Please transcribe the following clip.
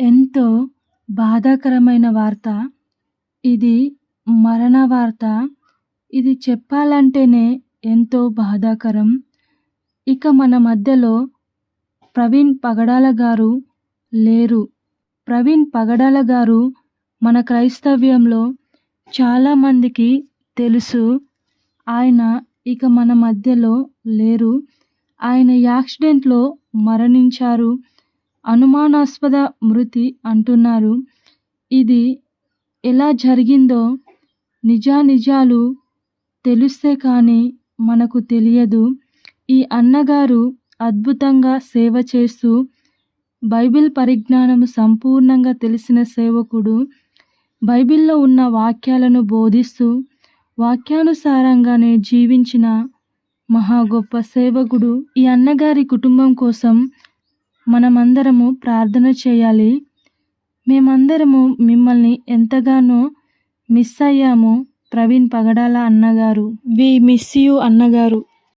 ఎంతో బాధాకరమైన వార్త. ఇది మరణ వార్త. ఇది చెప్పాలంటేనే ఎంతో బాధాకరం. ఇక మన మధ్యలో ప్రవీణ్ పగడాల గారు లేరు. ప్రవీణ్ పగడాల గారు మన క్రైస్తవ్యంలో చాలామందికి తెలుసు. ఆయన ఇక మన మధ్యలో లేరు. ఆయన యాక్సిడెంట్లో మరణించారు. అనుమానాస్పద మృతి అంటున్నారు. ఇది ఎలా జరిగిందో నిజానిజాలు తెలిస్తే కానీ మనకు తెలియదు. ఈ అన్నగారు అద్భుతంగా సేవ చేస్తూ బైబిల్ పరిజ్ఞానం సంపూర్ణంగా తెలిసిన సేవకుడు బైబిల్లో ఉన్న వాక్యాలను బోధిస్తూ వాక్యానుసారంగానే జీవించిన మహా గొప్ప సేవకుడు. ఈ అన్నగారి కుటుంబం కోసం మనమందరము ప్రార్థన చేయాలి. మేమందరము మిమ్మల్ని ఎంతగానో మిస్ అయ్యాము ప్రవీణ్ పగడాల అన్నగారు. వి మిస్ యూ అన్నగారు.